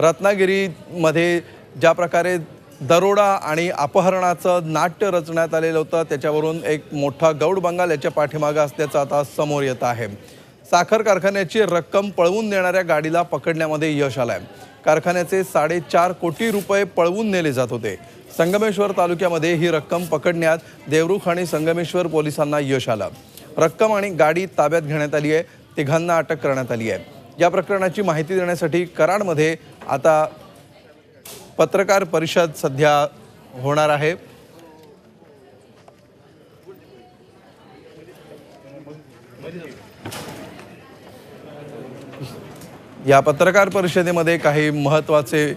रत्नागिरीमध्ये ज्या प्रकारे दरोडा आणि अपहरणाचं नाट्य रचण्यात आलेलं होतं त्याच्यावरून एक मोठा गौड बंगाल याच्या पाठीमागं असल्याचं आता समोर येत आहे. साखर कारखान्याची रक्कम पळवून नेणाऱ्या गाडीला पकडण्यामध्ये यश आलं आहे कारखान्याचे साडेचार कोटी रुपये पळवून नेले जात होते. संगमेश्वर तालुक्यामध्ये ही रक्कम पकडण्यात देवरुख आणि संगमेश्वर पोलिसांना यश आलं. रक्कम आणि गाडी ताब्यात घेण्यात आली आहे. तिघांना अटक करण्यात आली आहे. या प्रकरणाची माहिती देण्यासाठी कराडमध्ये आता पत्रकार परिषद सध्या होणार आहे. या पत्रकार परिषदेमध्ये काही महत्त्वाचे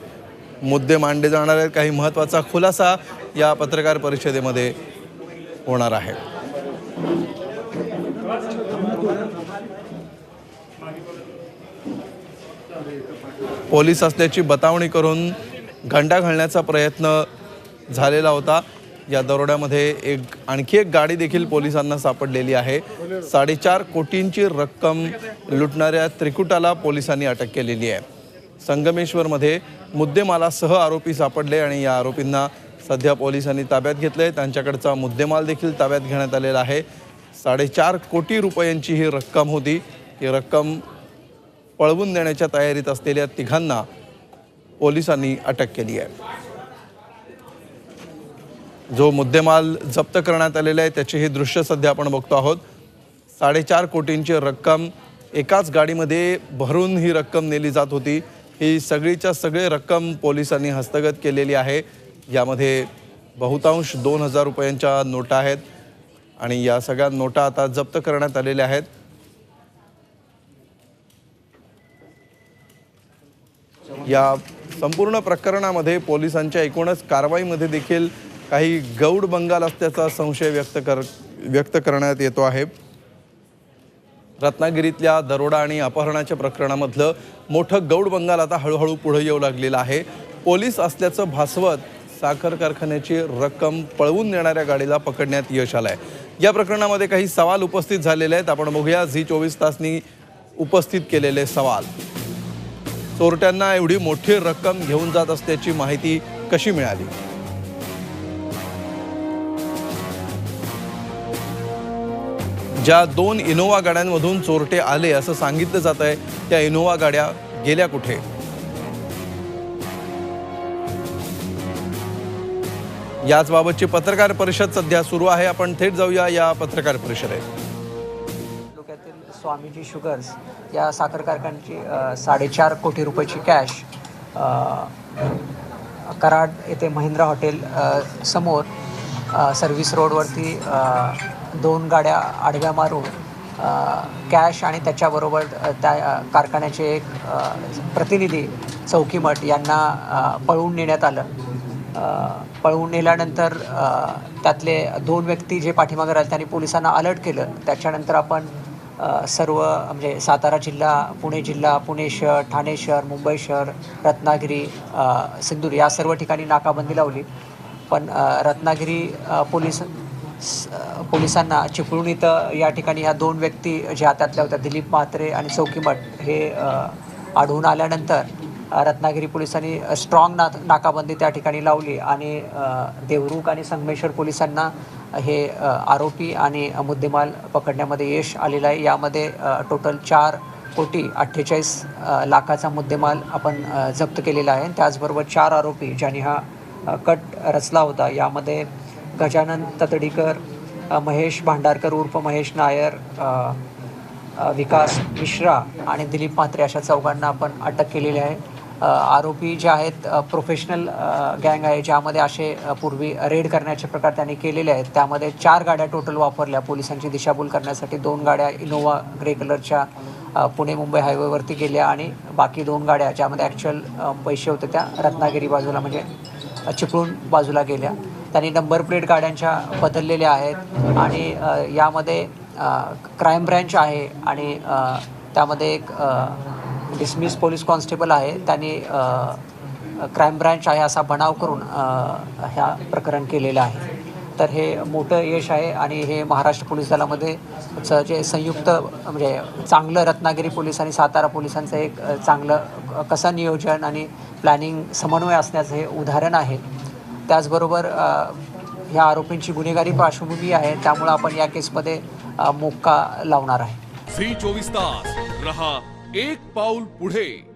मुद्दे मांडले जाणार आहेत. काही महत्त्वाचा खुलासा या पत्रकार परिषदेमध्ये होणार आहे. पोलीस असल्याची बतावणी करून घंटा घालण्याचा प्रयत्न झालेला होता. या दरोड्यामध्ये एक आणखी एक गाडी देखील पोलिसांना सापडलेली आहे. साडेचार कोटींची रक्कम लुटणाऱ्या त्रिकुटाला पोलिसांनी अटक केलेली आहे. संगमेश्वरमध्ये मुद्देमालासह आरोपी सापडले आणि या आरोपींना सध्या पोलिसांनी ताब्यात घेतले त्यांच्याकडचा मुद्देमाल देखील ताब्यात घेण्यात आलेला आहे. साडेचार कोटी रुपयांची ही रक्कम होती. ही रक्कम पळवून देण्याच्या तयारीत असलेल्या तिघांना पोलिसांनी अटक केली आहे. जो मुद्देमाल जप्त करण्यात आलेला आहे त्याचे हे दृश्य सध्या आपण बघतो आहोत. साडेचार कोटींची रक्कम एकाच गाडीमध्ये भरून ही रक्कम नेली जात होती. ही सगळीच्या सगळे रक्कम पोलिसांनी हस्तगत केलेली आहे. यामध्ये बहुतांश दोन हजार रुपयांच्या नोटा आहेत आणि या सगळ्या नोटा आता जप्त करण्यात आलेल्या आहेत. या संपूर्ण प्रकरणामध्ये पोलिसांच्या एकूणच कारवाईमध्ये देखील काही गौड बंगाल असल्याचा संशय व्यक्त कर व्यक्त करण्यात येतो आहे. रत्नागिरीतल्या दरोडा आणि अपहरणाच्या प्रकरणामधलं मोठं गौड बंगाल आता हळूहळू पुढे येऊ लागलेलं आहे. पोलीस असल्याचं भासवत साखर कारखान्याची रक्कम पळवून नेणाऱ्या गाडीला पकडण्यात यश आलं आहे या प्रकरणामध्ये काही सवाल उपस्थित झालेले आहेत. आपण बघूया झी चोवीस तासनी उपस्थित केलेले सवाल. चोरट्यांना एवढी मोठी रक्कम घेऊन जात असल्याची माहिती कशी मिळाली? ज्या दोन इनोवा गाड्यांमधून चोरटे आले असं सांगितलं जात आहे त्या इनोवा गाड्या गेल्या कुठे? याच बाबतची पत्रकार परिषद सध्या सुरू आहे. आपण थेट जाऊया या पत्रकार परिषदेत. स्वामीजी शुगर्स या साखर कारखान्याची साडेचार कोटी रुपयाची कॅश कराड येथे महिंद्रा हॉटेल समोर सर्व्हिस रोडवरती दोन गाड्या आडव्या मारून कॅश आणि त्याच्याबरोबर त्या कारखान्याचे एक प्रतिनिधी चौकीमठ यांना पळवून नेण्यात आलं. पळवून नेल्यानंतर त्यातले दोन व्यक्ती जे पाठीमागे राहिले त्यांनी पोलिसांना अलर्ट केलं. त्याच्यानंतर आपण सर्व म्हणजे सातारा जिल्हा पुणे जिल्हा पुणे शहर ठाणे शहर मुंबई शहर रत्नागिरी सिंधुदुर्ग या सर्व ठिकाणी नाकाबंदी लावली. पण रत्नागिरी पोलीस स- पोलिसांना चिपळूण इथं या ठिकाणी ह्या दोन व्यक्ती ज्या हातातल्या होत्या दिलीप म्हात्रे आणि चौकीमठ हे आढळून आल्यानंतर रत्नागिरी पोलिसांनी स्ट्रॉंग ना नाकाबंदी त्या ठिकाणी लावली आणि देवरुख आणि संगमेश्वर पोलिसांना हे आरोपी आणि मुद्देमाल पकडण्यामध्ये यश आलेलं आहे. यामध्ये टोटल चार कोटी अठ्ठेचाळीस लाखाचा मुद्देमाल आपण जप्त केलेला आहे. त्याचबरोबर चार आरोपी ज्यांनी हा कट रचला होता. यामध्ये गजानन ततडीकर महेश भांडारकर उर्फ महेश नायर विकास मिश्रा आणि दिलीप म्हात्रे अशा चौघांना आपण अटक केलेली आहे. आरोपी जे आहेत प्रोफेशनल गँग आहे ज्यामध्ये असे पूर्वी रेड करण्याचे प्रकार त्यांनी केलेले आहेत. त्यामध्ये चार गाड्या टोटल वापरल्या पोलिसांची दिशाभूल करण्यासाठी. दोन गाड्या इनोवा ग्रे कलरच्या पुणे मुंबई हायवेवरती गेल्या आणि बाकी दोन गाड्या ज्यामध्ये ॲक्च्युअल पैसे होते त्या रत्नागिरी बाजूला म्हणजे चिपळूण बाजूला गेल्या. त्यांनी नंबर प्लेट गाड्यांच्या बदललेल्या आहेत आणि यामध्ये क्राईम ब्रँच आहे आणि त्यामध्ये एक डिसमिस पोलीस कॉन्स्टेबल आहे. त्यांनी क्राईम ब्रँच आहे असा बनाव करून ह्या प्रकरण केलेलं आहे. तर हे मोठं यश आहे आणि हे महाराष्ट्र पोलीस दलामध्ये जे संयुक्त म्हणजे चांगलं रत्नागिरी पोलीस आणि सातारा पोलिसांचं एक चांगलं कसं नियोजन आणि प्लॅनिंग समन्वय असण्याचं हे उदाहरण आहे. त्याचबरोबर ह्या आरोपींची गुन्हेगारी पार्श्वभूमी आहे. त्यामुळं आपण या केसमध्ये मोक्का लावणार आहे. झी चोवीस तास. रहा एक पाऊल पुढे.